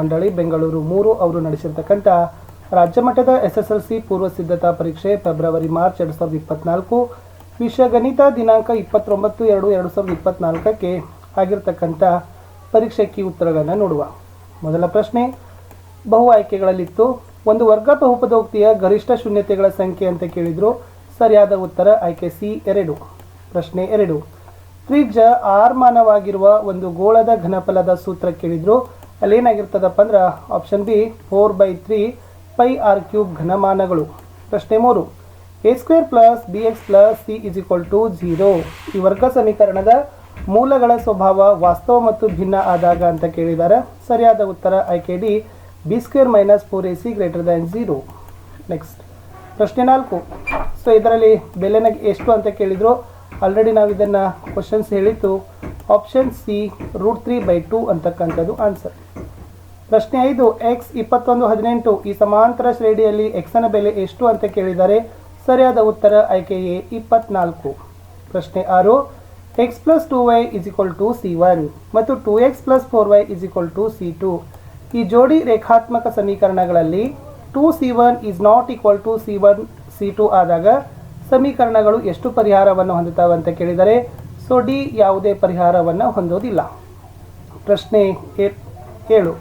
ಮಂಡಳಿ ಬೆಂಗಳೂರು ಮೂರು ಅವರು ನಡೆಸಿರ್ತಕ್ಕಂಥ ರಾಜ್ಯ ಮಟ್ಟದ ಎಸ್ ಎಸ್ ಎಲ್ ಸಿ ಪೂರ್ವ ಸಿದ್ಧತಾ ಪರೀಕ್ಷೆ ಫೆಬ್ರವರಿ ಮಾರ್ಚ್ ಎರಡು ಸಾವಿರದ ಇಪ್ಪತ್ನಾಲ್ಕು ವಿಷಯ ಗಣಿತ ದಿನಾಂಕ ಇಪ್ಪತ್ತೊಂಬತ್ತು ಎರಡು ಎರಡು ಸಾವಿರದ ಇಪ್ಪತ್ನಾಲ್ಕಕ್ಕೆ ಆಗಿರ್ತಕ್ಕಂಥ ಪರೀಕ್ಷೆ ಕಿ ಉತ್ತರಗಳನ್ನು ನೋಡುವ. ಮೊದಲ ಪ್ರಶ್ನೆ, ಬಹು ಆಯ್ಕೆಗಳಲ್ಲಿತ್ತು. ಒಂದು ವರ್ಗ ಬಹುಪದೋಕ್ತಿಯ ಗರಿಷ್ಠ ಶೂನ್ಯತೆಗಳ ಸಂಖ್ಯೆ ಅಂತ ಕೇಳಿದ್ರು. ಸರಿಯಾದ ಉತ್ತರ ಆಯ್ಕೆ ಸಿ ಎರಡು. ಪ್ರಶ್ನೆ ಎರಡು, ತ್ರಿಜ್ಯ ಆರ್ಮಾನವಾಗಿರುವ ಒಂದು ಗೋಳದ ಘನಫಲದ ಸೂತ್ರ ಕೇಳಿದ್ರು. ಅಲ್ಲೇನಾಗಿರ್ತದಪ್ಪ ಅಂದ್ರೆ option B four by three pi R cube ಘನಮಾನಗಳು. ಪ್ರಶ್ನೆ ಮೂರು A square plus B X plus C is equal to zero ಈ ವರ್ಗ ಸಮೀಕರಣದ ಮೂಲಗಳ ಸ್ವಭಾವ ವಾಸ್ತವ ಮತ್ತು ಭಿನ್ನ ಆದಾಗ ಅಂತ ಕೇಳಿದ್ದಾರೆ ಸರಿಯಾದ ಉತ್ತರ ಆಯ್ಕೆ D B square minus four A C greater than zero next ಪ್ರಶ್ನೆ ನಾಲ್ಕು ಸೊ ಇದರಲ್ಲಿ ಬೆಲೆನ ಎಷ್ಟು ಅಂತ ಕೇಳಿದ್ರು. ಆಲ್ರೆಡಿ ನಾವು ಇದನ್ನು ಕ್ವಶನ್ಸ್ ಹೇಳಿತ್ತು option C root three by two ಅಂತಕ್ಕಂಥದ್ದು ಆನ್ಸರ್ ಪ್ರಶ್ನೆ ಐದು ಎಕ್ಸ್ ಇಪ್ಪತ್ತೊಂದು, ಹದಿನೆಂಟು ಈ ಸಮಾಂತರ ಶ್ರೇಣಿಯಲ್ಲಿ ಎಕ್ಸ್ನ ಬೆಲೆ ಎಷ್ಟು ಅಂತ ಕೇಳಿದ್ದಾರೆ ಸರಿಯಾದ ಉತ್ತರ ಆಯ್ಕೆ ಎ ಇಪ್ಪತ್ನಾಲ್ಕು. ಪ್ರಶ್ನೆ ಆರು X plus two Y is equal to C one ಮತ್ತು two X plus four Y is two C two ಈ ಜೋಡಿ ರೇಖಾತ್ಮಕ ಸಮೀಕರಣಗಳಲ್ಲಿ two C one is not equal to C one C two ಆದಾಗ ಸಮೀಕರಣಗಳು ಎಷ್ಟು ಪರಿಹಾರವನ್ನು ಹೊಂದುತ್ತವೆ ಅಂತ ಕೇಳಿದರೆ ಸೊ ಡಿ ಯಾವುದೇ ಪರಿಹಾರವನ್ನು ಹೊಂದೋದಿಲ್ಲ ಪ್ರಶ್ನೆ ಏಳು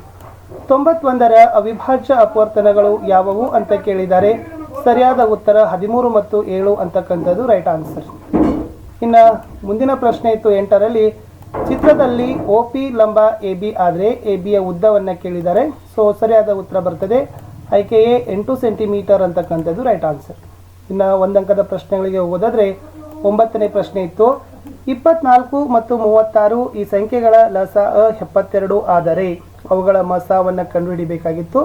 ತೊಂಬತ್ತೊಂದರ ಅವಿಭಾಜ್ಯ ಅಪವರ್ತನಗಳು ಯಾವುವು ಅಂತ ಕೇಳಿದ್ದಾರೆ ಸರಿಯಾದ ಉತ್ತರ ಹದಿಮೂರು ಮತ್ತು ಏಳು ಅಂತಕ್ಕಂಥದ್ದು ರೈಟ್ ಆನ್ಸರ್ ಇನ್ನು ಮುಂದಿನ ಪ್ರಶ್ನೆ ಇತ್ತು ಎಂಟರಲ್ಲಿ, ಚಿತ್ರದಲ್ಲಿ ಒ ಪಿ ಲಂಬ ಎ ಬಿ ಆದರೆ ಎ ಬಿಯ ಉದ್ದವನ್ನು ಕೇಳಿದ್ದಾರೆ ಸೊ ಸರಿಯಾದ ಉತ್ತರ ಬರ್ತದೆ ಆಯ್ಕೆ ಎ ಎಂಟು ಸೆಂಟಿಮೀಟರ್ ಅಂತಕ್ಕಂಥದ್ದು ರೈಟ್ ಆನ್ಸರ್ ಇನ್ನು ಒಂದಂಕದ ಪ್ರಶ್ನೆಗಳಿಗೆ ಹೋಗೋದಾದ್ರೆ ಒಂಬತ್ತನೇ ಪ್ರಶ್ನೆ ಇತ್ತು, ಇಪ್ಪತ್ನಾಲ್ಕು ಮತ್ತು ಮೂವತ್ತಾರು ಈ ಸಂಖ್ಯೆಗಳ ಲಸ ಅ ಎಪ್ಪತ್ತೆರಡು ಆದರೆ ಅವುಗಳ ಮಸಾವನ್ನು ಕಂಡುಹಿಡಿಬೇಕಾಗಿತ್ತು.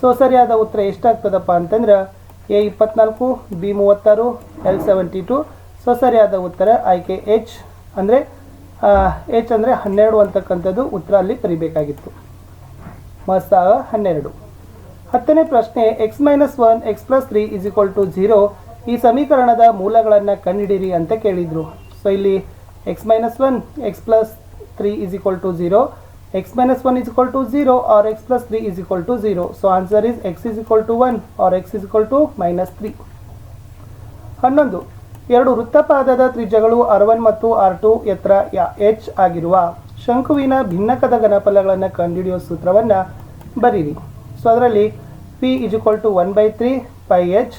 ಸೊ, ಸರಿಯಾದ ಉತ್ತರ ಎಷ್ಟಾಗ್ತದಪ್ಪ ಅಂತಂದ್ರೆ ಎ ಇಪ್ಪತ್ನಾಲ್ಕು, ಬಿ ಮೂವತ್ತಾರು, ಎಲ್ ಸೆವೆಂಟಿ ಟು. ಸೊ, ಸರಿಯಾದ ಉತ್ತರ ಆಯ್ಕೆ ಎಚ್ ಅಂದರೆ ಎಚ್ ಅಂದರೆ ಹನ್ನೆರಡು ಅಂತಕ್ಕಂಥದ್ದು ಉತ್ತರ ಅಲ್ಲಿ ಬರಿಬೇಕಾಗಿತ್ತು ಮಸ ಹನ್ನೆರಡು. ಹತ್ತನೇ ಪ್ರಶ್ನೆ X minus one X plus three is equal to zero ಈ ಸಮೀಕರಣದ ಮೂಲಗಳನ್ನು ಕಂಡುಹಿಡಿರಿ ಅಂತ ಕೇಳಿದರು. ಸೊ ಇಲ್ಲಿ X minus one X plus three is equal to zero X minus one is equal to zero or X plus three is equal to zero so answer is X is equal to one or X is equal to minus three ಹನ್ನೊಂದು. ಎರಡು ವೃತ್ತಪಾದದ ತ್ರಿಜ್ಯಗಳು R one ಮತ್ತು R two ಎತ್ತರ H ಆಗಿರುವ ಶಂಕುವಿನ ಭಿನ್ನಕದ ಘನಫಲಗಳನ್ನು ಕಂಡುಹಿಡಿಯುವ ಸೂತ್ರವನ್ನು ಬರೀರಿ. ಸೊ ಅದರಲ್ಲಿ P is equal to one by three pi H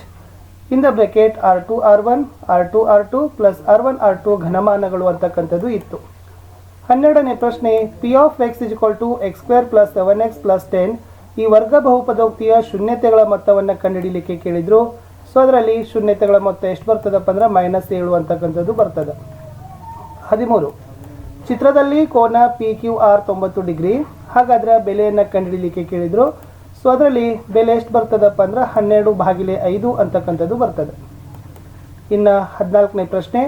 in the bracket R two R one R two R two plus R one R two ಘನಮಾನಗಳು ಅಂತಕ್ಕಂಥದ್ದು ಇತ್ತು. ಹನ್ನೆರಡನೇ ಪ್ರಶ್ನೆ P of X is equal to X square plus seven X plus ten ಈ ವರ್ಗ ಬಹುಪದೋಕ್ತಿಯ ಶೂನ್ಯತೆಗಳ ಮೊತ್ತವನ್ನು ಕಂಡುಹಿಡಿಯಲಿಕ್ಕೆ ಕೇಳಿದ್ರು. So ಅದರಲ್ಲಿ ಶೂನ್ಯತೆಗಳ ಮೊತ್ತ ಎಷ್ಟು ಬರ್ತದಪ್ಪ ಅಂದ್ರೆ ಮೈನಸ್ ಏಳು ಅಂತಕ್ಕಂಥದ್ದು ಬರ್ತದೆ. ಹದಿಮೂರು. ಚಿತ್ರದಲ್ಲಿ ಕೋನ ಪಿ ಕ್ಯೂ ಆರ್ ತೊಂಬತ್ತು ಡಿಗ್ರಿ. ಹಾಗಾದ್ರೆ ಬೆಲೆಯನ್ನು ಕಂಡುಹಿಡಿಯಲಿಕ್ಕೆ ಕೇಳಿದ್ರು. ಸೊ ಅದರಲ್ಲಿ ಬೆಲೆ ಎಷ್ಟು ಬರ್ತದಪ್ಪ ಅಂದ್ರೆ ಹನ್ನೆರಡು ಬಾಗಿಲೆ ಐದು ಅಂತಕ್ಕಂಥದ್ದು ಬರ್ತದೆ. ಇನ್ನು ಹದಿನಾಲ್ಕನೇ ಪ್ರಶ್ನೆ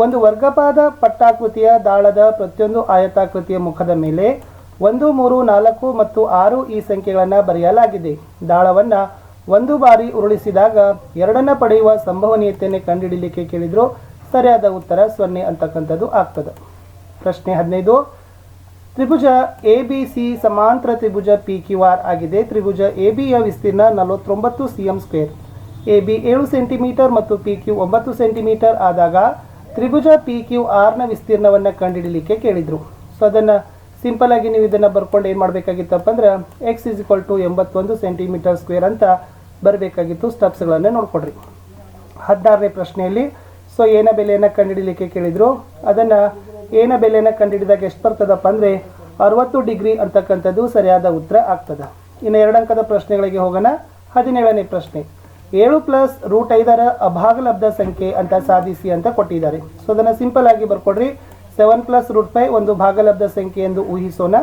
ಒಂದು ವರ್ಗಪಾದ ಪಟ್ಟಾಕೃತಿಯ ದಾಳದ ಪ್ರತಿಯೊಂದು ಆಯತಾಕೃತಿಯ ಮುಖದ ಮೇಲೆ ಒಂದು, ಮೂರು, ನಾಲ್ಕು ಮತ್ತು ಆರು ಈ ಸಂಖ್ಯೆಗಳನ್ನು ಬರೆಯಲಾಗಿದೆ. ದಾಳವನ್ನು ಒಂದು ಬಾರಿ ಉರುಳಿಸಿದಾಗ ಎರಡನ್ನ ಪಡೆಯುವ ಸಂಭವನೀಯತೆಯನ್ನು ಕಂಡುಹಿಡಲಿಕ್ಕೆ ಕೇಳಿದ್ರು ಸರಿಯಾದ ಉತ್ತರ ಸೊನ್ನೆ ಅಂತಕ್ಕಂಥದ್ದು ಆಗ್ತದೆ. ಪ್ರಶ್ನೆ ಹದಿನೈದು. ತ್ರಿಭುಜ ಎ, ಬಿ, ಸಿ ಸಮಾಂತರ ತ್ರಿಭುಜ ಪಿ, ಕ್ಯೂ, ಆರ್ ಆಗಿದೆ. ತ್ರಿಭುಜ ಎ ಬಿಯ ವಿಸ್ತೀರ್ಣ ನಲವತ್ತೊಂಬತ್ತು C M square. A, B ಏಳು ಸೆಂಟಿಮೀಟರ್ ಮತ್ತು ಪಿ, ಕ್ಯೂ, ಒಂಬತ್ತು ಸೆಂಟಿಮೀಟರ್ ಆದಾಗ ತ್ರಿಭುಜ ಪಿ ಕ್ಯೂ ಆರ್ನ ವಿಸ್ತೀರ್ಣವನ್ನು ಕಂಡುಹಿಡಲಿಕ್ಕೆ ಕೇಳಿದರು. ಸೊ ಅದನ್ನು ಸಿಂಪಲ್ ಆಗಿ ನೀವು ಇದನ್ನು ಬರ್ಕೊಂಡು ಏನು ಮಾಡಬೇಕಾಗಿತ್ತಪ್ಪ ಅಂದ್ರೆ ಎಕ್ಸ್ ಇಸ್ ಇಕ್ವಲ್ ಟು ಎಂಬತ್ತೊಂದು ಸೆಂಟಿಮೀಟರ್ ಸ್ಕ್ವೇರ್ ಅಂತ ಬರಬೇಕಾಗಿತ್ತು ಸ್ಟೆಪ್ಸ್ಗಳನ್ನು ನೋಡ್ಕೊಡ್ರಿ. ಹದಿನಾರನೇ ಪ್ರಶ್ನೆಯಲ್ಲಿ ಸೊ ಏನ ಬೆಲೆಯನ್ನು ಕಂಡುಹಿಡಲಿಕ್ಕೆ ಕೇಳಿದ್ರು. ಅದನ್ನು ಏನ ಬೆಲೆಯನ್ನು ಕಂಡುಹಿಡಿದಾಗ ಎಷ್ಟು ಬರ್ತದಪ್ಪ ಅಂದರೆ ಅರವತ್ತು ಡಿಗ್ರಿ ಅಂತಕ್ಕಂಥದ್ದು ಸರಿಯಾದ ಉತ್ತರ ಆಗ್ತದೆ. ಇನ್ನು ಎರಡಂಕದ ಪ್ರಶ್ನೆಗಳಿಗೆ ಹೋಗೋಣ. ಹದಿನೇಳನೇ ಪ್ರಶ್ನೆ. ಏಳು ಪ್ಲಸ್ ರೂಟ್ ಐದರ ಅಭಾಗಲಬ್ಧ ಸಂಖ್ಯೆ ಅಂತ ಸಾಧಿಸಿ ಅಂತ ಕೊಟ್ಟಿದ್ದಾರೆ. ಸೊ ಅದನ್ನು ಸಿಂಪಲ್ ಆಗಿ ಬರ್ಕೊಡ್ರಿ. ಸೆವೆನ್ ಪ್ಲಸ್ ರೂಟ್ ಫೈವ್ ಒಂದು ಭಾಗಲಬ್ಧ ಸಂಖ್ಯೆ ಎಂದು ಊಹಿಸೋಣ.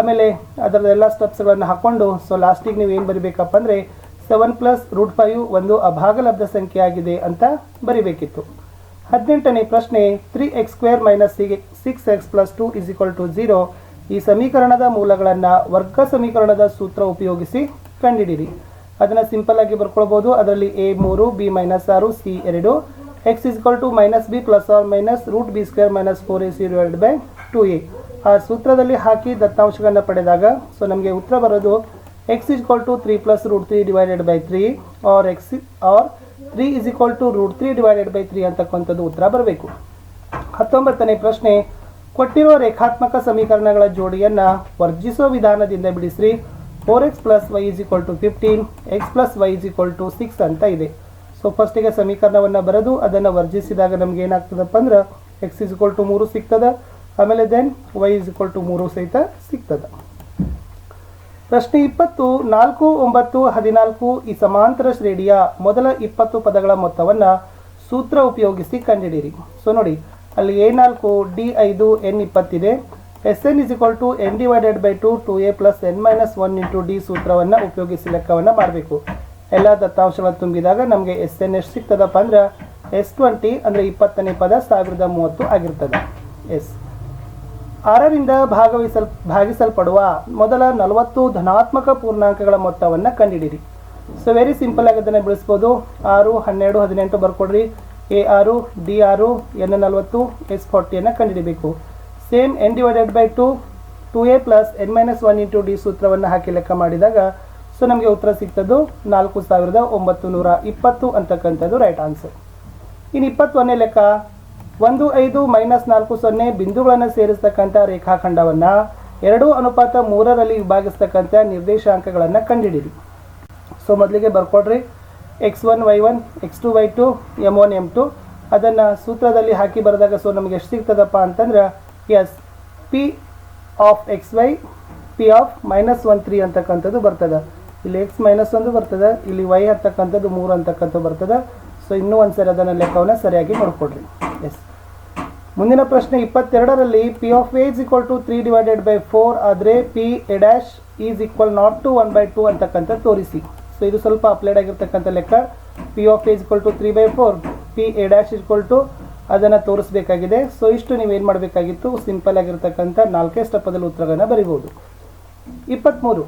ಆಮೇಲೆ ಅದರದೆಲ್ಲ ಸ್ಟೆಪ್ಸ್ಗಳನ್ನು ಹಾಕ್ಕೊಂಡು ಸೊ ಲಾಸ್ಟಿಗೆ ನೀವು ಏನು ಬರಿಬೇಕಪ್ಪ ಅಂದರೆ ಸೆವೆನ್ ಪ್ಲಸ್ ರೂಟ್ ಫೈವ್ ಒಂದು ಅಭಾಗಲಬ್ಧ ಸಂಖ್ಯೆ ಆಗಿದೆ ಅಂತ ಬರಿಬೇಕಿತ್ತು. ಹದಿನೆಂಟನೇ ಪ್ರಶ್ನೆ three X square minus six X plus two is equal to zero ಈ ಸಮೀಕರಣದ ಮೂಲಗಳನ್ನು ವರ್ಗ ಸಮೀಕರಣದ ಸೂತ್ರ ಉಪಯೋಗಿಸಿ ಕಂಡುಹಿಡಿಯಿರಿ ಅದನ್ನು ಸಿಂಪಲ್ ಆಗಿ ಬರ್ಕೊಳ್ಬೋದು. ಅದರಲ್ಲಿ ಎ ಮೂರು ಬಿ ಮೈನಸ್ ಆರು ಸಿ ಎರಡು. X is equal to minus B plus or minus root B square minus four A C divide by two A ಆ ಸೂತ್ರದಲ್ಲಿ ಹಾಕಿ ದತ್ತಾಂಶಗಳನ್ನು ಪಡೆದಾಗ ಸೊ ನಮಗೆ ಉತ್ತರ ಬರೋದು X is equal to three plus root three divided by three or X or three is equal to root three divided by three ಅಂತಕ್ಕಂಥದ್ದು ಉತ್ತರ ಬರಬೇಕು. ಹತ್ತೊಂಬತ್ತನೇ ಪ್ರಶ್ನೆ, ಕೊಟ್ಟಿರುವ ರೇಖಾತ್ಮಕ ಸಮೀಕರಣಗಳ ಜೋಡಿಯನ್ನು ವರ್ಜಿಸೋ ವಿಧಾನದಿಂದ ಬಿಡಿಸ್ರಿ. Four X plus Y is equal to fifteen X plus Y is equal to six ಅಂತ ಇದೆ. ಸೊ ಫಸ್ಟಿಗೆ ಸಮೀಕರಣವನ್ನು ಬರೆದು ಅದನ್ನು ವರ್ಜಿಸಿದಾಗ ನಮ್ಗೆ ಏನಾಗ್ತದಪ್ಪ ಅಂದ್ರೆ ಎಕ್ಸ್ ಇಸ್ ಈಕ್ವಲ್ ಟು ಮೂರು ಸಿಗ್ತದ. ಆಮೇಲೆ then Y is equal to ಮೂರು ಸಹಿತ ಸಿಗ್ತದ. ಪ್ರಶ್ನೆ ಇಪ್ಪತ್ತು, ನಾಲ್ಕು, ಒಂಬತ್ತು, ಹದಿನಾಲ್ಕು ಈ ಸಮಾಂತರ ಶ್ರೇಣಿಯ ಮೊದಲ ಇಪ್ಪತ್ತು ಪದಗಳ ಮೊತ್ತವನ್ನು ಸೂತ್ರ ಉಪಯೋಗಿಸಿ ಕಂಡುಹಿಡಿಯಿರಿ. ಸೊ ನೋಡಿ, ಅಲ್ಲಿ ಎ ನಾಲ್ಕು ಡಿ ಐದು N ಇಪ್ಪತ್ತಿದೆ. S N is equal to N divided by two two A plus N minus one into D ಸೂತ್ರವನ್ನು ಉಪಯೋಗಿಸಿ ಲೆಕ್ಕವನ್ನು ಮಾಡಬೇಕು. ಎಲ್ಲ ದತ್ತಾಂಶಗಳನ್ನು ತುಂಬಿದಾಗ ನಮಗೆ ಎಸ್ ಎನ್ ಎಷ್ಟು ಸಿಗ್ತದಪ್ಪ ಅಂದ್ರೆ ಎಸ್ ಟ್ವೆಂಟಿ ಅಂದರೆ ಇಪ್ಪತ್ತನೇ ಪದ ಸಾವಿರದ ಮೂವತ್ತು ಆಗಿರ್ತದೆ. ಎಸ್. ಆರರಿಂದ ಭಾಗವಹಿಸಲ್, ಭಾಗಿಸಲ್ಪಡುವ ಮೊದಲ ನಲವತ್ತು ಧನಾತ್ಮಕ ಪೂರ್ಣಾಂಕಗಳ ಮೊತ್ತವನ್ನು ಕಂಡುಹಿಡಿಯಿರಿ ಸೊ ವೆರಿ ಸಿಂಪಲ್ ಆಗಿ ಅದನ್ನು ಬಿಡಿಸ್ಬೋದು ಆರು, ಹನ್ನೆರಡು, ಹದಿನೆಂಟು ಬರ್ಕೊಡ್ರಿ. ಎ ಆರು ಡಿ ಆರು ಎನ್ ನಲವತ್ತು ಎಸ್ ಫಾರ್ಟಿಯನ್ನು ಕಂಡುಹಿಡಿಬೇಕು same N divided by two two A plus N minus one into D ಸೂತ್ರವನ್ನು ಹಾಕಿ ಲೆಕ್ಕ ಮಾಡಿದಾಗ ಸೊ ನಮಗೆ ಉತ್ತರ ಸಿಗ್ತದ್ದು ನಾಲ್ಕು ಸಾವಿರದ ಒಂಬತ್ತು ನೂರ ಇಪ್ಪತ್ತು ಅಂತಕ್ಕಂಥದ್ದು ರೈಟ್ ಆನ್ಸರ್ ಇನ್ನು ಇಪ್ಪತ್ತೊಂದನೇ ಲೆಕ್ಕ, ಒಂದು ಐದು ಮೈನಸ್ ನಾಲ್ಕು ಸೊನ್ನೆ ಬಿಂದುಗಳನ್ನು ಸೇರಿಸ್ತಕ್ಕಂಥ ರೇಖಾಖಂಡವನ್ನು ಎರಡು ಅನುಪಾತ ಮೂರರಲ್ಲಿ ವಿಭಾಗಿಸ್ತಕ್ಕಂಥ ನಿರ್ದೇಶಾಂಕಗಳನ್ನು ಕಂಡುಹಿಡಿಯಿರಿ ಸೊ ಮೊದಲಿಗೆ ಬರ್ಕೊಡ್ರಿ. X one y one x two y two m one m two ಅದನ್ನು ಸೂತ್ರದಲ್ಲಿ ಹಾಕಿ ಬರೆದಾಗ ಸೊ ನಮಗೆ ಎಷ್ಟು ಸಿಗ್ತದಪ್ಪ ಅಂತಂದ್ರೆ yes, P of x y, P of minus one three ಅಂತಕ್ಕಂಥದ್ದು ಬರ್ತದೆ. ಇಲ್ಲಿ ಎಕ್ಸ್ ಮೈನಸ್ ಒಂದು ಬರ್ತದೆ, ಇಲ್ಲಿ ವೈ ಅಂತಕ್ಕಂಥದ್ದು ಮೂರು ಅಂತಕ್ಕಂಥದ್ದು ಬರ್ತದೆ. ಸೊ ಇನ್ನೂ ಒಂದು ಸರಿ ಅದನ್ನು ಲೆಕ್ಕವನ್ನು ಸರಿಯಾಗಿ ನೋಡ್ಕೊಡ್ರಿ ಎಸ್. ಮುಂದಿನ ಪ್ರಶ್ನೆ ಇಪ್ಪತ್ತೆರಡರಲ್ಲಿ P of A is equal to three divided by four ಆದರೆ P A dash is equal not to one by two ಅಂತಕ್ಕಂಥ ತೋರಿಸಿ. ಸೊ ಇದು ಸ್ವಲ್ಪ ಅಪ್ಲೈಡ್ ಆಗಿರ್ತಕ್ಕಂಥ ಲೆಕ್ಕ. P of A is equal to three by four, P A dash equal to ಅದನ್ನು ತೋರಿಸಬೇಕಾಗಿದೆ. So ಇಷ್ಟು ನೀವೇನು ಮಾಡಬೇಕಾಗಿತ್ತು? ಸಿಂಪಲ್ ಆಗಿರ್ತಕ್ಕಂಥ ನಾಲ್ಕೇ ಸ್ಟೆಪ್ಪದಲ್ಲಿ ಉತ್ತರಗಳನ್ನು ಬರಿಬೋದು ಇಪ್ಪತ್ತ್ಮೂರು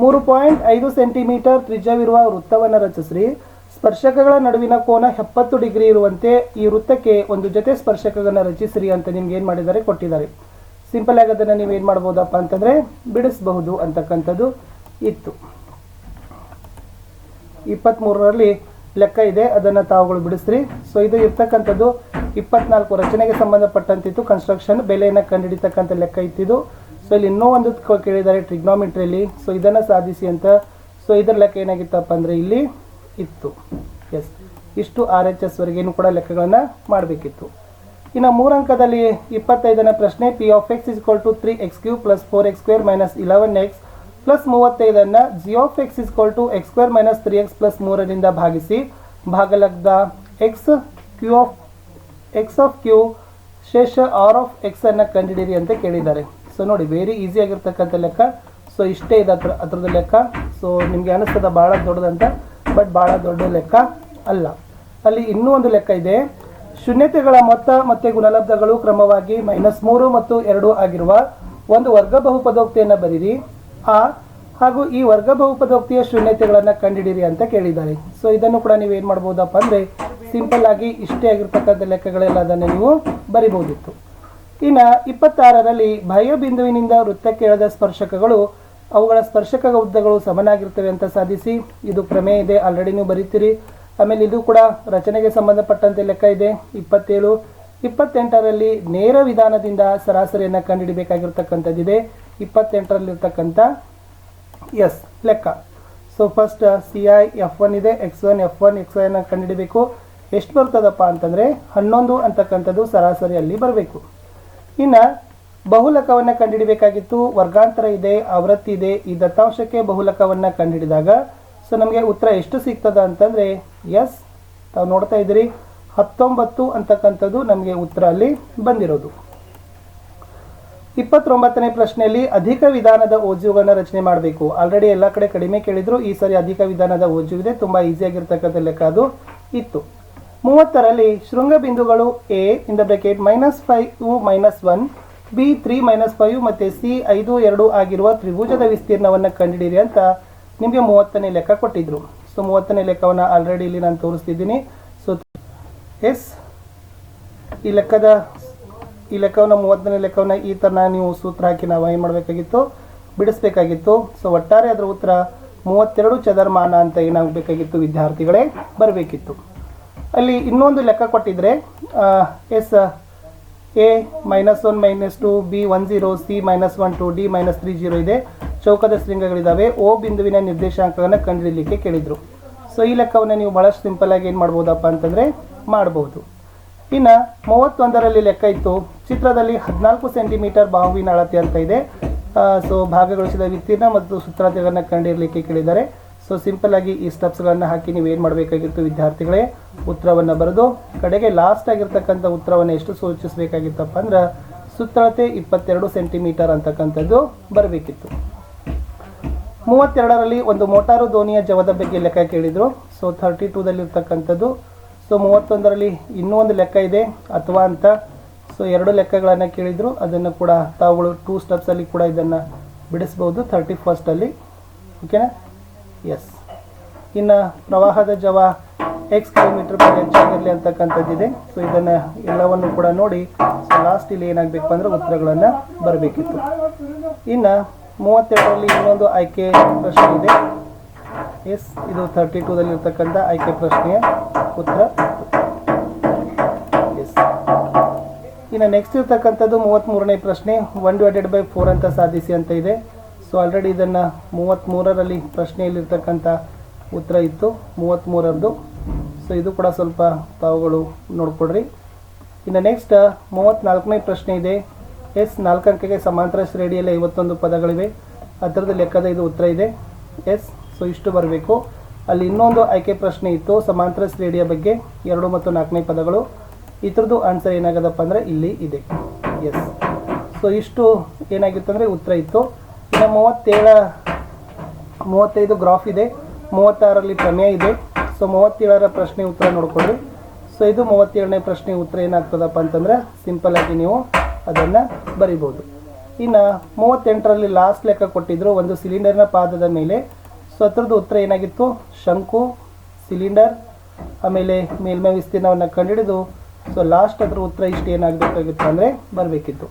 ಮೂರು ಪಾಯಿಂಟ್ ಐದು ಸೆಂಟಿಮೀಟರ್ ತ್ರಿಜ್ಯವಿರುವ ವೃತ್ತವನ್ನು ರಚಿಸ್ರಿ. ಸ್ಪರ್ಶಕಗಳ ನಡುವಿನ ಕೋನ ಎಪ್ಪತ್ತು ಡಿಗ್ರಿ ಇರುವಂತೆ ಈ ವೃತ್ತಕ್ಕೆ ಒಂದು ಜೊತೆ ಸ್ಪರ್ಶಕಗಳನ್ನು ರಚಿಸಿರಿ ಅಂತ ನಿಮ್ಗೆ ಏನು ಮಾಡಿದ್ದಾರೆ? ಕೊಟ್ಟಿದ್ದಾರೆ. ಸಿಂಪಲ್ ಆಗಿ ಅದನ್ನು ನೀವು ಏನು ಮಾಡ್ಬೋದಪ್ಪ ಅಂತಂದರೆ, ಬಿಡಿಸಬಹುದು ಅಂತಕ್ಕಂಥದ್ದು ಇತ್ತು. ಇಪ್ಪತ್ತ್ಮೂರರಲ್ಲಿ ಲೆಕ್ಕ ಇದೆ, ಅದನ್ನು ತಾವುಗಳು ಬಿಡಿಸ್ರಿ. ಸೊ ಇದು ಇರ್ತಕ್ಕಂಥದ್ದು ಇಪ್ಪತ್ನಾಲ್ಕು ರಚನೆಗೆ ಸಂಬಂಧಪಟ್ಟಂತಿತ್ತು. ಕನ್ಸ್ಟ್ರಕ್ಷನ್ ಬೆಲೆಯನ್ನು ಕಂಡುಹಿಡಿತಕ್ಕಂಥ ಲೆಕ್ಕ ಇತ್ತಿದ್ದು. ಸೊ ಇಲ್ಲಿ ಇನ್ನೂ ಒಂದು ಕೇಳಿದ್ದಾರೆ ಟ್ರಿಗ್ನೋಮೆಟ್ರಿಯಲ್ಲಿ ಸೊ ಇದನ್ನು ಸಾಧಿಸಿ ಅಂತ. ಸೊ ಇದರ ಲೆಕ್ಕ ಏನಾಗಿತ್ತಪ್ಪ ಅಂದರೆ ಇಲ್ಲಿ ಇತ್ತು. ಎಸ್ ಇಷ್ಟು ಆರ್ ಎಚ್ ಎಸ್ ವರೆಗೇನು ಕೂಡ ಲೆಕ್ಕಗಳನ್ನು ಮಾಡಬೇಕಿತ್ತು. ಇನ್ನು ಮೂರಂಕದಲ್ಲಿ ಇಪ್ಪತ್ತೈದನೇ ಪ್ರಶ್ನೆ P of x is two three x cube plus four x square minus eleven x plus ಮೂವತ್ತೈದನ್ನು g of x is two x square minus three x plus ಮೂರರಿಂದ ಭಾಗಿಸಿ ಭಾಗಲಬ್ಧ x q of x of q ಶೇಷ R of X ಅನ್ನು ಕಂಡುಹಿಡಿಯಿರಿ ಅಂತ ಕೇಳಿದ್ದಾರೆ. So ನೋಡಿ very easy ಆಗಿರ್ತಕ್ಕಂಥ ಲೆಕ್ಕ. ಸೊ ಇಷ್ಟೇ ಇದೆ ಅದ್ರ ಅದ್ರದ್ದು ಲೆಕ್ಕ. ಸೊ ನಿಮಗೆ ಅನಿಸ್ತದ ಭಾಳ ದೊಡ್ಡದಂತ ಬಟ್ ಭಾಳ ದೊಡ್ಡ ಲೆಕ್ಕ ಅಲ್ಲ. ಅಲ್ಲಿ ಇನ್ನೂ ಒಂದು ಲೆಕ್ಕ ಇದೆ. ಶೂನ್ಯತೆಗಳ ಮೊತ್ತ ಮತ್ತು ಗುಣಲಬ್ಧಗಳು ಕ್ರಮವಾಗಿ ಮೈನಸ್ ಮೂರು ಮತ್ತು ಎರಡು ಆಗಿರುವ ಒಂದು ವರ್ಗ ಬಹುಪದೋಕ್ತಿಯನ್ನು ಬರೀರಿ. ಆ ಹಾಗೂ ಈ ವರ್ಗ ಬಹುಪದೋಕ್ತಿಯ ಶೂನ್ಯತೆಗಳನ್ನು ಕಂಡುಹಿಡಿಯಿರಿ ಅಂತ ಕೇಳಿದ್ದಾರೆ. ಸೊ ಇದನ್ನು ಕೂಡ ನೀವು ಏನು ಮಾಡ್ಬೋದಪ್ಪ ಅಂದರೆ ಸಿಂಪಲ್ ಆಗಿ ಇಷ್ಟೇ ಆಗಿರ್ತಕ್ಕಂಥ ಲೆಕ್ಕಗಳೆಲ್ಲ ಅದನ್ನು ನೀವು ಬರಿಬೋದಿತ್ತು. ಇನ್ನು ಇಪ್ಪತ್ತಾರರಲ್ಲಿ ಭಯ ಬಿಂದುವಿನಿಂದ ವೃತ್ತಕ್ಕೆ ಎಳೆದ ಸ್ಪರ್ಶಕಗಳು, ಅವುಗಳ ಸ್ಪರ್ಶಕ ಉದ್ದಗಳು ಸಮನಾಗಿರ್ತವೆ ಅಂತ ಸಾಧಿಸಿ, ಇದು ಪ್ರಮೇಯ ಇದೆ ಆಲ್ರೆಡಿ ನೀವು ಬರೀತೀರಿ. ಆಮೇಲೆ ಇದು ಕೂಡ ರಚನೆಗೆ ಸಂಬಂಧಪಟ್ಟಂತೆ ಲೆಕ್ಕ ಇದೆ, ಇಪ್ಪತ್ತೇಳು. ಇಪ್ಪತ್ತೆಂಟರಲ್ಲಿ ನೇರ ವಿಧಾನದಿಂದ ಸರಾಸರಿಯನ್ನು ಕಂಡುಹಿಡಿಬೇಕಾಗಿರ್ತಕ್ಕಂಥದ್ದಿದೆ ಇಪ್ಪತ್ತೆಂಟರಲ್ಲಿರ್ತಕ್ಕಂಥ ಎಸ್ ಲೆಕ್ಕ. So first C I f one ಇದೆ. X one f one x ಐನ ಕಂಡುಹಿಡಬೇಕು. ಎಷ್ಟು ಬರ್ತದಪ್ಪ ಅಂತಂದರೆ ಹನ್ನೊಂದು ಅಂತಕ್ಕಂಥದ್ದು ಸರಾಸರಿ ಅಲ್ಲಿ ಬರಬೇಕು. ಇನ್ನು ಬಹುಲಕವನ್ನು ಕಂಡುಹಿಡಬೇಕಾಗಿತ್ತು. ವರ್ಗಾಂತರ ಇದೆ, ಆವೃತ್ತಿ ಇದೆ. ಈ ದತ್ತಾಂಶಕ್ಕೆ ಬಹುಲಕವನ್ನು ಕಂಡುಹಿಡಿದಾಗ ಸೊ ನಮಗೆ ಉತ್ತರ ಎಷ್ಟು ಸಿಗ್ತದ ಅಂತಂದರೆ ಎಸ್. ತಾವು ನೋಡ್ತಾ ಇದ್ದೀರಿ, ಹತ್ತೊಂಬತ್ತು ಅಂತಕ್ಕಂಥದ್ದು ನಮಗೆ ಉತ್ತರ ಅಲ್ಲಿ ಬಂದಿರೋದು. ಇಪ್ಪತ್ತೊಂಬತ್ತನೇ ಪ್ರಶ್ನೆಯಲ್ಲಿ ಅಧಿಕ ವಿಧಾನದ ಓಜುಗಳನ್ನು ರಚನೆ ಮಾಡಬೇಕು. ಆಲ್ರೆಡಿ ಎಲ್ಲ ಕಡೆ ಕಡಿಮೆ ಕೇಳಿದ್ರು ಈ ಸರಿ ಅಧಿಕ ವಿಧಾನದ ಓಜು ಇದೆ, ತುಂಬ ಈಸಿಯಾಗಿರ್ತಕ್ಕಂಥ ಲೆಕ್ಕ ಅದು ಇತ್ತು. ಮೂವತ್ತರಲ್ಲಿ ಶೃಂಗ ಬಿಂದುಗಳು ಎ ಇಂದ bracket minus five minus one B three minus five ಮತ್ತು ಸಿ ಐದು ಎರಡು ಆಗಿರುವ ತ್ರಿಭುಜದ ವಿಸ್ತೀರ್ಣವನ್ನು ಕಂಡುಹಿಡಿಯಿರಿ ಅಂತ ನಿಮಗೆ ಮೂವತ್ತನೇ ಲೆಕ್ಕ ಕೊಟ್ಟಿದ್ರು. ಸೊ ಮೂವತ್ತನೇ ಲೆಕ್ಕವನ್ನು ಆಲ್ರೆಡಿ ಇಲ್ಲಿ ನಾನು ತೋರಿಸ್ತಿದ್ದೀನಿ. ಸೊ ಎಸ್ ಈ ಲೆಕ್ಕದ ಈ ಲೆಕ್ಕವನ್ನು, ಮೂವತ್ತನೇ ಲೆಕ್ಕವನ್ನು ಈ ಥರ ನೀವು ಸೂತ್ರ ಹಾಕಿ ನಾವು ಏನು ಮಾಡಬೇಕಾಗಿತ್ತು? ಬಿಡಿಸ್ಬೇಕಾಗಿತ್ತು. ಸೊ ಒಟ್ಟಾರೆ ಅದರ ಉತ್ತರ ಮೂವತ್ತೆರಡು ಚದರ್ಮಾನ ಅಂತ ಏನಾಗಬೇಕಾಗಿತ್ತು ವಿದ್ಯಾರ್ಥಿಗಳೇ ಬರಬೇಕಿತ್ತು. ಅಲ್ಲಿ ಇನ್ನೊಂದು ಲೆಕ್ಕ ಕೊಟ್ಟಿದ್ರೆ yes, A minus one minus two, B one zero, C minus one two, D minus three zero ಇದೆ. ಚೌಕದ ಶೃಂಗಗಳಿದ್ದಾವೆ ಓ ಬಿಂದುವಿನ ನಿರ್ದೇಶಾಂಕಗಳನ್ನು ಕಂಡುಹಿಡಿಯಲಿಕ್ಕೆ ಕೇಳಿದರು. ಸೊ ಈ ಲೆಕ್ಕವನ್ನು ನೀವು ಭಾಳಷ್ಟು ಸಿಂಪಲ್ ಆಗಿ ಏನು ಮಾಡ್ಬೋದಪ್ಪ ಅಂತಂದರೆ ಮಾಡ್ಬೋದು. ಇನ್ನು ಮೂವತ್ತೊಂದರಲ್ಲಿ ಲೆಕ್ಕ ಇತ್ತು. ಚಿತ್ರದಲ್ಲಿ ಹದಿನಾಲ್ಕು ಸೆಂಟಿಮೀಟರ್ ಬಾಹುವಿನ ಅಳತೆ ಅಂತ ಇದೆ. ಸೊ ಭಾಗಗೊಳಿಸಿದ ವಿಸ್ತೀರ್ಣ ಮತ್ತು ಸುತ್ತಳತೆಗಳನ್ನು ಕಂಡಿರಲಿಕ್ಕೆ ಕೇಳಿದ್ದಾರೆ. ಸೊ ಸಿಂಪಲ್ ಆಗಿ ಈ ಸ್ಟೆಪ್ಸ್ಗಳನ್ನು ಹಾಕಿ ನೀವು ಏನು ಮಾಡಬೇಕಾಗಿತ್ತು ವಿದ್ಯಾರ್ಥಿಗಳೇ? ಉತ್ತರವನ್ನು ಬರೆದು, ಕಡೆಗೆ ಲಾಸ್ಟ್ ಆಗಿರ್ತಕ್ಕಂಥ ಉತ್ತರವನ್ನು ಎಷ್ಟು ಸೂಚಿಸಬೇಕಾಗಿತ್ತಪ್ಪ ಅಂದ್ರೆ ಸುತ್ತಳತೆ ಇಪ್ಪತ್ತೆರಡು ಸೆಂಟಿಮೀಟರ್ ಅಂತಕ್ಕಂಥದ್ದು ಬರಬೇಕಿತ್ತು. ಮೂವತ್ತೆರಡರಲ್ಲಿ ಒಂದು ಮೋಟಾರು ದೋಣಿಯ ಜವದ ಬಗ್ಗೆ ಲೆಕ್ಕ ಕೇಳಿದರು. ಸೊ ಥರ್ಟಿ ಟೂದಲ್ಲಿ ಇರ್ತಕ್ಕಂಥದ್ದು ಸೊ ಮೂವತ್ತೊಂದರಲ್ಲಿ ಇನ್ನೂ ಒಂದು ಲೆಕ್ಕ ಇದೆ. ಅಥವಾ ಅಂತ ಸೊ ಎರಡು ಲೆಕ್ಕಗಳನ್ನು ಕೇಳಿದರು. ಅದನ್ನು ಕೂಡ ತಾವುಗಳು ಟೂ ಸ್ಟೆಪ್ಸಲ್ಲಿ ಕೂಡ ಇದನ್ನು ಬಿಡಿಸ್ಬೋದು. ಥರ್ಟಿ ಫಸ್ಟಲ್ಲಿ ಓಕೆನಾ ಎಸ್ ಇನ್ನು ಪ್ರವಾಹದ ಜವ ಎಕ್ಸ್ ಕಿಲೋಮೀಟರ್ ಪರ್ ಹೆಚ್ಚಾಗಿರಲಿ ಅಂತಕ್ಕಂಥದ್ದಿದೆ ಸೊ ಇದನ್ನು ಎಲ್ಲವನ್ನು ಕೂಡ ನೋಡಿ ಸೊ ಲಾಸ್ಟ್ ಇಲ್ಲಿ ಏನಾಗಬೇಕು ಅಂದರೆ ಉತ್ತರಗಳನ್ನು ಬರಬೇಕಿತ್ತು. ಇನ್ನು ಮೂವತ್ತೆರಡರಲ್ಲಿ ಇನ್ನೊಂದು ಆಯ್ಕೆ ಪ್ರಶ್ನೆ ಇದೆ. ಎಸ್ ಇದು ಥರ್ಟಿ ಟೂದಲ್ಲಿ ಇರ್ತಕ್ಕಂಥ ಆಯ್ಕೆ ಪ್ರಶ್ನೆಯ ಉತ್ತರ. ಇನ್ನು ನೆಕ್ಸ್ಟ್ ಇರ್ತಕ್ಕಂಥದ್ದು ಮೂವತ್ತ್ಮೂರನೇ ಪ್ರಶ್ನೆ ಒನ್ ಡಿವೈಡೆಡ್ ಬೈ ಫೋರ್ ಅಂತ ಸಾಧಿಸಿ ಅಂತ ಇದೆ. ಸೊ ಆಲ್ರೆಡಿ ಇದನ್ನು ಮೂವತ್ತ್ಮೂರರಲ್ಲಿ ಪ್ರಶ್ನೆಯಲ್ಲಿರ್ತಕ್ಕಂಥ ಉತ್ತರ ಇತ್ತು ಮೂವತ್ತ್ಮೂರರದ್ದು ಸೊ ಇದು ಕೂಡ ಸ್ವಲ್ಪ ತಾವುಗಳು ನೋಡ್ಕೊಡ್ರಿ ಇನ್ನು ನೆಕ್ಸ್ಟ್ ಮೂವತ್ತ್ನಾಲ್ಕನೇ ಪ್ರಶ್ನೆ ಇದೆ. ಎಸ್ ನಾಲ್ಕು ಅಂಕೆಗೆ ಸಮಾಂತರ ಶ್ರೇಣಿಯಲ್ಲಿ ಐವತ್ತೊಂದು ಪದಗಳಿವೆ. ಅದರದ್ದು ಲೆಕ್ಕದ ಇದು ಉತ್ತರ ಇದೆ. ಎಸ್ ಸೊ ಇಷ್ಟು ಬರಬೇಕು. ಅಲ್ಲಿ ಇನ್ನೊಂದು ಆಯ್ಕೆ ಪ್ರಶ್ನೆ ಇತ್ತು, ಸಮಾಂತರ ಶ್ರೇಣಿಯ ಬಗ್ಗೆ. ಎರಡು ಮತ್ತು ನಾಲ್ಕನೇ ಪದಗಳು. ಇದ್ರದ್ದು ಆನ್ಸರ್ ಏನಾಗದಪ್ಪ ಅಂದರೆ ಇಲ್ಲಿ ಇದೆ. ಎಸ್ ಸೊ ಇಷ್ಟು ಏನಾಗಿತ್ತು ಅಂದರೆ ಉತ್ತರ ಇತ್ತು. ಇನ್ನು ಮೂವತ್ತೇಳ, ಮೂವತ್ತೈದು ಗ್ರಾಫ್ ಇದೆ. ಮೂವತ್ತಾರರಲ್ಲಿ ಪ್ರಮೇಯ ಇದೆ. ಸೊ ಮೂವತ್ತೇಳರ ಪ್ರಶ್ನೆ ಉತ್ತರ ನೋಡಿಕೊಳ್ಳಿ. ಸೊ ಇದು ಮೂವತ್ತೇಳನೇ ಪ್ರಶ್ನೆ ಉತ್ತರ ಏನಾಗ್ತದಪ್ಪ ಅಂತಂದ್ರೆ ಆಗಿ ನೀವು ಅದನ್ನು ಬರಿಬೋದು. ಇನ್ನು ಮೂವತ್ತೆಂಟರಲ್ಲಿ ಲಾಸ್ಟ್ ಲೆಕ್ಕ ಕೊಟ್ಟಿದ್ರು ಒಂದು ಸಿಲಿಂಡರ್ನ ಪಾದದ ಮೇಲೆ. ಸೊ ಅದ್ರದ್ದು ಉತ್ತರ ಏನಾಗಿತ್ತು? ಶಂಕು ಸಿಲಿಂಡರ್ ಆಮೇಲೆ ಮೇಲ್ಮೈ ವಿಸ್ತೀರ್ಣವನ್ನು ಕಂಡುಹಿಡಿದು ಸೊ ಲಾಸ್ಟ್ ಅದ್ರ ಉತ್ತರ ಇಷ್ಟು ಏನಾಗಬೇಕಾಗಿತ್ತು ಅಂದರೆ ಬರಬೇಕಿತ್ತು.